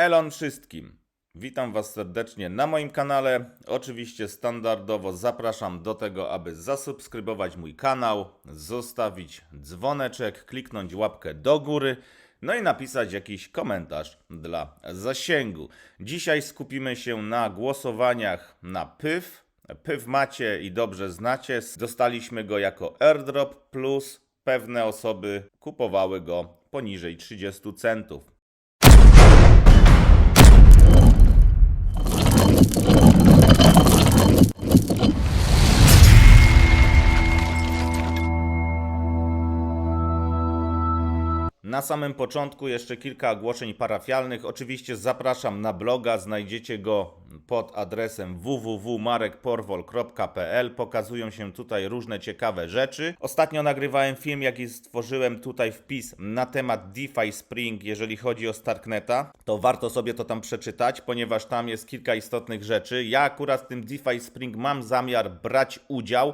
Elon wszystkim. Witam Was serdecznie na moim kanale. Oczywiście standardowo zapraszam do tego, aby zasubskrybować mój kanał, zostawić dzwoneczek, kliknąć łapkę do góry, no i napisać jakiś komentarz dla zasięgu. Dzisiaj skupimy się na głosowaniach na PYW. PYW macie i dobrze znacie. Dostaliśmy go jako airdrop plus pewne osoby kupowały go poniżej 30 centów. Na samym początku jeszcze kilka ogłoszeń parafialnych. Oczywiście zapraszam na bloga, znajdziecie go pod adresem www.marekporwol.pl. Pokazują się tutaj różne ciekawe rzeczy. Ostatnio nagrywałem film, jaki stworzyłem tutaj wpis na temat DeFi Spring, jeżeli chodzi o Starkneta. To warto sobie to tam przeczytać, ponieważ tam jest kilka istotnych rzeczy. Ja akurat w tym DeFi Spring mam zamiar brać udział.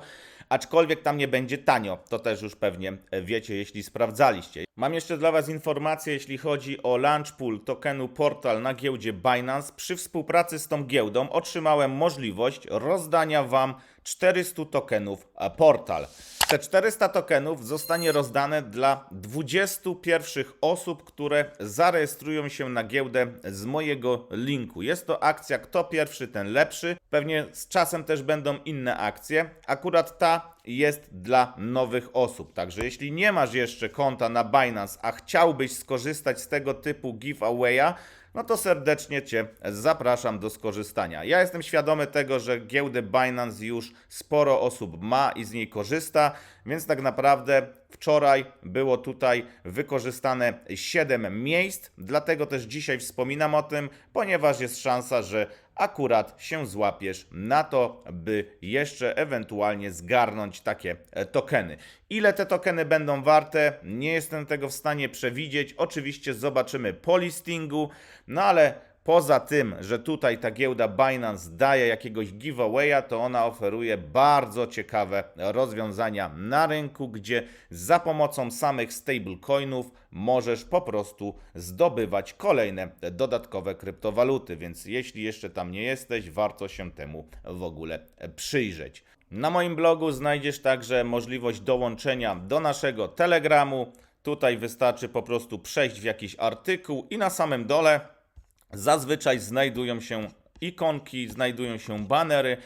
Aczkolwiek tam nie będzie tanio, to też już pewnie wiecie, jeśli sprawdzaliście. Mam jeszcze dla Was informację, jeśli chodzi o launch pool tokenu Portal na giełdzie Binance. Przy współpracy z tą giełdą otrzymałem możliwość rozdania Wam 400 tokenów a Portal. Te 400 tokenów zostanie rozdane dla 20 pierwszych osób, które zarejestrują się na giełdę z mojego linku. Jest to akcja kto pierwszy, ten lepszy. Pewnie z czasem też będą inne akcje. Akurat ta jest dla nowych osób. Także jeśli nie masz jeszcze konta na Binance, a chciałbyś skorzystać z tego typu giveawaya, no to serdecznie Cię zapraszam do skorzystania. Ja jestem świadomy tego, że giełdę Binance już sporo osób ma i z niej korzysta, więc tak naprawdę wczoraj było tutaj wykorzystane 7 miejsc, dlatego też dzisiaj wspominam o tym, ponieważ jest szansa, że akurat się złapiesz na to, by jeszcze ewentualnie zgarnąć takie e, tokeny. Ile te tokeny będą warte? Nie jestem tego w stanie przewidzieć. Oczywiście zobaczymy po listingu, no ale Poza tym, że tutaj ta giełda Binance daje jakiegoś giveawaya, to ona oferuje bardzo ciekawe rozwiązania na rynku, gdzie za pomocą samych stablecoinów możesz po prostu zdobywać kolejne dodatkowe kryptowaluty. Więc jeśli jeszcze tam nie jesteś, warto się temu w ogóle przyjrzeć. Na moim blogu znajdziesz także możliwość dołączenia do naszego Telegramu. Tutaj wystarczy po prostu przejść w jakiś artykuł i na samym dole Zazwyczaj znajdują się ikonki, znajdują się banery,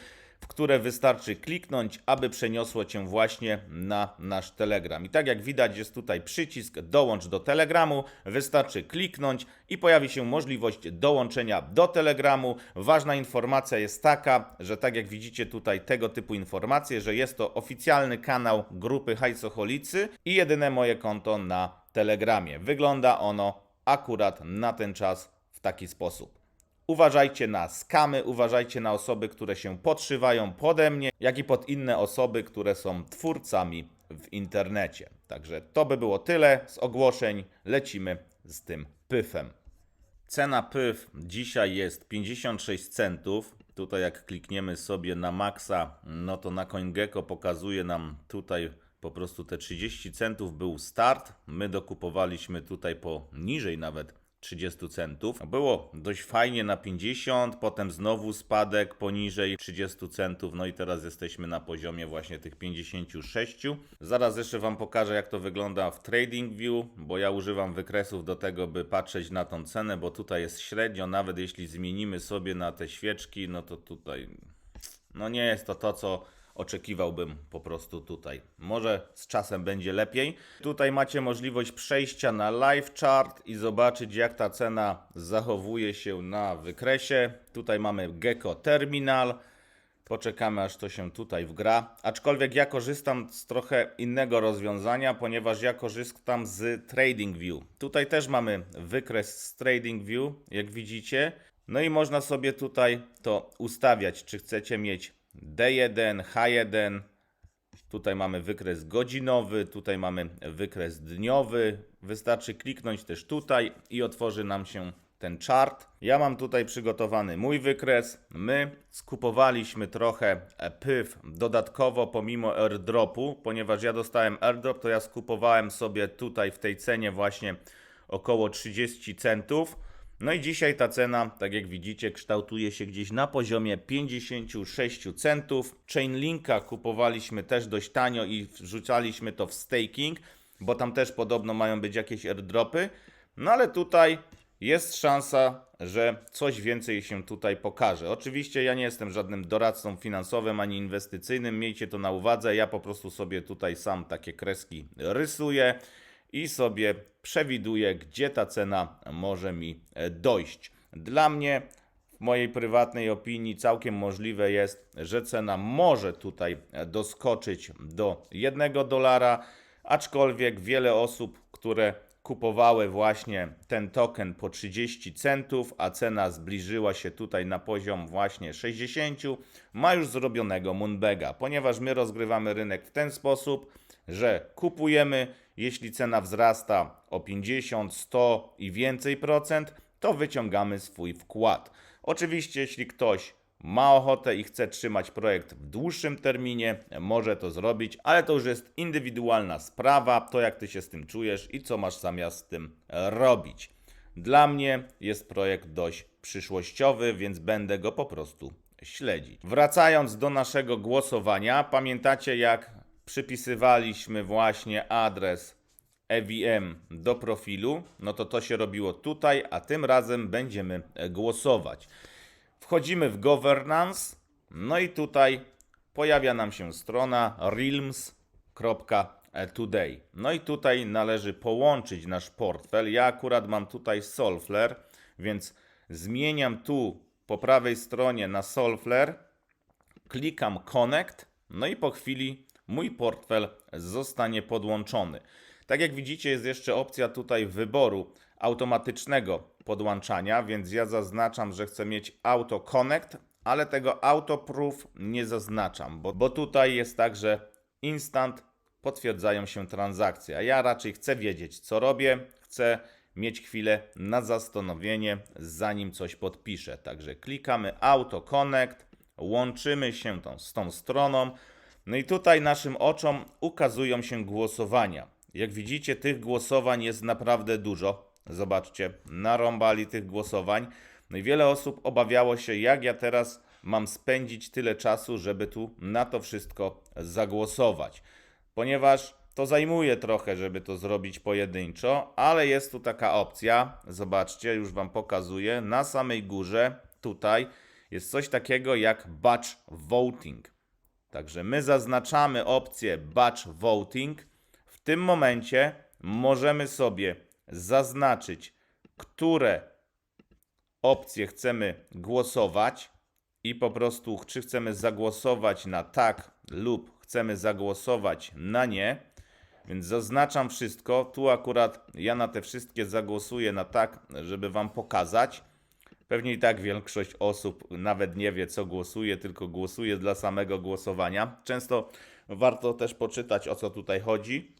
w które wystarczy kliknąć, aby przeniosło cię właśnie na nasz Telegram. I tak jak widać, jest tutaj przycisk dołącz do Telegramu. Wystarczy kliknąć i pojawi się możliwość dołączenia do Telegramu. Ważna informacja jest taka, że tak jak widzicie tutaj tego typu informacje, że jest to oficjalny kanał grupy Hajsocholicy i jedyne moje konto na Telegramie. Wygląda ono akurat na ten czas taki sposób. Uważajcie na skamy, uważajcie na osoby, które się podszywają pode mnie, jak i pod inne osoby, które są twórcami w internecie. Także to by było tyle z ogłoszeń. Lecimy z tym pyfem. Cena pyf dzisiaj jest 56 centów. Tutaj jak klikniemy sobie na maksa, no to na CoinGecko pokazuje nam tutaj po prostu te 30 centów był start. My dokupowaliśmy tutaj po niżej nawet 30 centów. Było dość fajnie na 50, potem znowu spadek poniżej 30 centów, no i teraz jesteśmy na poziomie właśnie tych 56. Zaraz jeszcze Wam pokażę, jak to wygląda w TradingView, bo ja używam wykresów do tego, by patrzeć na tą cenę, bo tutaj jest średnio, nawet jeśli zmienimy sobie na te świeczki, no to tutaj, no nie jest to to, co oczekiwałbym po prostu tutaj. Może z czasem będzie lepiej. Tutaj macie możliwość przejścia na live chart i zobaczyć jak ta cena zachowuje się na wykresie. Tutaj mamy Gecko Terminal. Poczekamy aż to się tutaj wgra. Aczkolwiek ja korzystam z trochę innego rozwiązania, ponieważ ja korzystam z TradingView. Tutaj też mamy wykres z TradingView, jak widzicie. No i można sobie tutaj to ustawiać, czy chcecie mieć D1, H1. Tutaj mamy wykres godzinowy, tutaj mamy wykres dniowy. Wystarczy kliknąć też tutaj i otworzy nam się ten chart. Ja mam tutaj przygotowany mój wykres. My skupowaliśmy trochę PYW dodatkowo pomimo airdropu, ponieważ ja dostałem airdrop, to ja skupowałem sobie tutaj w tej cenie właśnie około 30 centów. No i dzisiaj ta cena, tak jak widzicie, kształtuje się gdzieś na poziomie 56 centów. Chainlinka kupowaliśmy też dość tanio i wrzucaliśmy to w staking, bo tam też podobno mają być jakieś airdropy. No ale tutaj jest szansa, że coś więcej się tutaj pokaże. Oczywiście ja nie jestem żadnym doradcą finansowym ani inwestycyjnym, miejcie to na uwadze. Ja po prostu sobie tutaj sam takie kreski rysuję i sobie przewiduję, gdzie ta cena może mi e, dojść. Dla mnie, w mojej prywatnej opinii, całkiem możliwe jest, że cena może tutaj e, doskoczyć do 1 dolara, aczkolwiek wiele osób, które kupowały właśnie ten token po 30 centów, a cena zbliżyła się tutaj na poziom właśnie 60, ma już zrobionego Moonbega, ponieważ my rozgrywamy rynek w ten sposób, że kupujemy, jeśli cena wzrasta o 50, 100 i więcej procent, to wyciągamy swój wkład. Oczywiście, jeśli ktoś ma ochotę i chce trzymać projekt w dłuższym terminie, może to zrobić, ale to już jest indywidualna sprawa, to jak ty się z tym czujesz i co masz zamiast z tym robić. Dla mnie jest projekt dość przyszłościowy, więc będę go po prostu śledzić. Wracając do naszego głosowania, pamiętacie jak przypisywaliśmy właśnie adres EVM do profilu, no to to się robiło tutaj, a tym razem będziemy głosować. Wchodzimy w governance, no i tutaj pojawia nam się strona realms.today. No i tutaj należy połączyć nasz portfel. Ja akurat mam tutaj Solflare, więc zmieniam tu po prawej stronie na Solflare, klikam connect, no i po chwili mój portfel zostanie podłączony. Tak jak widzicie, jest jeszcze opcja tutaj wyboru automatycznego podłączania, więc ja zaznaczam, że chcę mieć Auto Connect, ale tego Auto Proof nie zaznaczam, bo, bo tutaj jest tak, że instant potwierdzają się transakcje, a ja raczej chcę wiedzieć, co robię, chcę mieć chwilę na zastanowienie, zanim coś podpiszę. Także klikamy Auto Connect, łączymy się tą, z tą stroną, no i tutaj naszym oczom ukazują się głosowania. Jak widzicie, tych głosowań jest naprawdę dużo. Zobaczcie, narąbali tych głosowań. No i wiele osób obawiało się, jak ja teraz mam spędzić tyle czasu, żeby tu na to wszystko zagłosować. Ponieważ to zajmuje trochę, żeby to zrobić pojedynczo, ale jest tu taka opcja. Zobaczcie, już Wam pokazuję. Na samej górze tutaj jest coś takiego jak batch voting. Także my zaznaczamy opcję batch voting. W tym momencie możemy sobie zaznaczyć, które opcje chcemy głosować i po prostu czy chcemy zagłosować na tak lub chcemy zagłosować na nie. Więc zaznaczam wszystko. Tu akurat ja na te wszystkie zagłosuję na tak, żeby Wam pokazać. Pewnie i tak większość osób nawet nie wie, co głosuje, tylko głosuje dla samego głosowania. Często warto też poczytać, o co tutaj chodzi.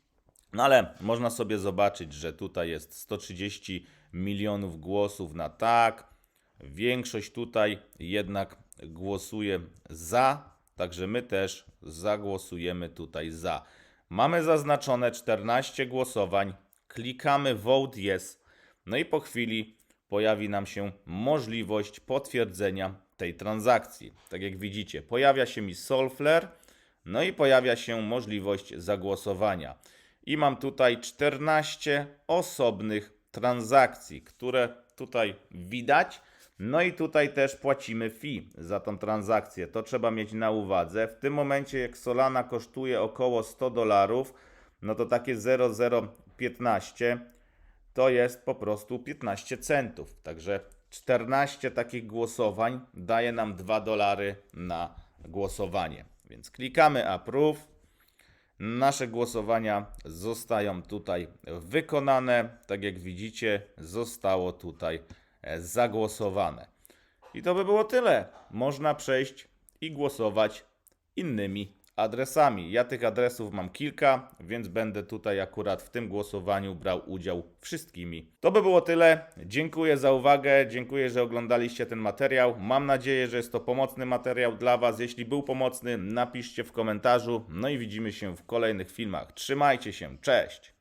No ale można sobie zobaczyć, że tutaj jest 130 milionów głosów na tak. Większość tutaj jednak głosuje za, także my też zagłosujemy tutaj za. Mamy zaznaczone 14 głosowań, klikamy Vote Yes, no i po chwili pojawi nam się możliwość potwierdzenia tej transakcji. Tak jak widzicie, pojawia się mi Solflare, no i pojawia się możliwość zagłosowania. I mam tutaj 14 osobnych transakcji, które tutaj widać. No i tutaj też płacimy fee za tą transakcję. To trzeba mieć na uwadze. W tym momencie, jak Solana kosztuje około 100 dolarów, no to takie 0,015 to jest po prostu 15 centów. Także 14 takich głosowań daje nam 2 dolary na głosowanie. Więc klikamy approve. Nasze głosowania zostają tutaj wykonane. Tak jak widzicie, zostało tutaj e, zagłosowane. I to by było tyle. Można przejść i głosować innymi adresami. Ja tych adresów mam kilka, więc będę tutaj akurat w tym głosowaniu brał udział wszystkimi. To by było tyle. Dziękuję za uwagę, dziękuję, że oglądaliście ten materiał. Mam nadzieję, że jest to pomocny materiał dla Was. Jeśli był pomocny, napiszcie w komentarzu. No i widzimy się w kolejnych filmach. Trzymajcie się, cześć!